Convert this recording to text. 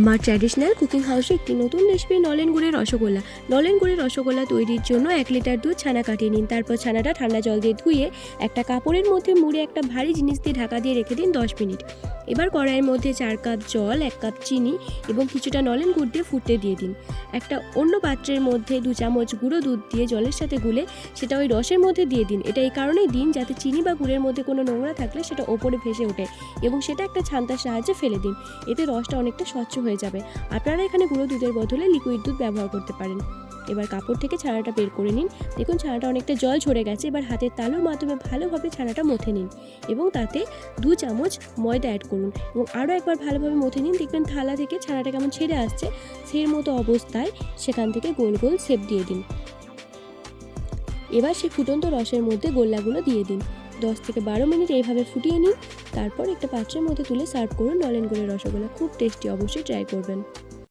আমার traditional cooking হাউসে একটি নতুন রেসিপি নলেন গুড়ের রসগোল্লা। নলেন গুড়ের রসগোল্লা তৈরির জন্য এক লিটার দুধ ছানা কাটিয়ে নিন। তারপর ছানাটা ঠান্ডা জল দিয়ে ধুয়ে একটা কাপড়ের মধ্যে মুড়ে একটা ভারী জিনিস দিয়ে ঢাকা দিয়ে রেখে দিন দশ মিনিট। এবার কড়াইয়ের মধ্যে চার কাপ জল, এক কাপ চিনি এবং কিছুটা নলেন গুড় দিয়ে ফুটতে দিয়ে দিন। একটা অন্য পাত্রের মধ্যে দু চামচ গুঁড়ো দুধ দিয়ে জলের সাথে গুলে সেটা ওই রসের মধ্যে দিয়ে দিন। এটা এই কারণেই দিন যাতে চিনি বা গুড়ের মধ্যে কোনো নোংরা থাকলে সেটা ওপরে ভেসে ওঠে এবং সেটা একটা ছান্তার সাহায্যে ফেলে দিন। এতে রসটা অনেকটা স্বচ্ছ হয়ে যাবে। আপনারা এখানে গুঁড়ো দুধের বদলে লিকুইড দুধ ব্যবহার করতে পারেন। এবার কাপড় থেকে ছানাটা বের করে নিন। দেখুন ছানাটা অনেকটা জল ঝরে গেছে। এবার হাতের তালুর মাধ্যমে ভালোভাবে ছানাটা মথে নিন এবং তাতে দু চামচ ময়দা অ্যাড করুন এবং আরও একবার ভালোভাবে মথে নিন। দেখবেন থালা থেকে ছানাটা কেমন ছেড়ে আসছে। সেই মতো অবস্থায় সেখান থেকে গোল গোল শেপ দিয়ে দিন। এবার সেই ফুটন্ত রসের মধ্যে গোল্লাগুলো দিয়ে দিন। দশ থেকে বারো মিনিট এইভাবে ফুটিয়ে নিন। তারপর একটা পাত্রের মধ্যে তুলে সার্ভ করুন নলেন গুড়ের রসগোল্লা। খুব টেস্টি, অবশ্যই ট্রাই করবেন।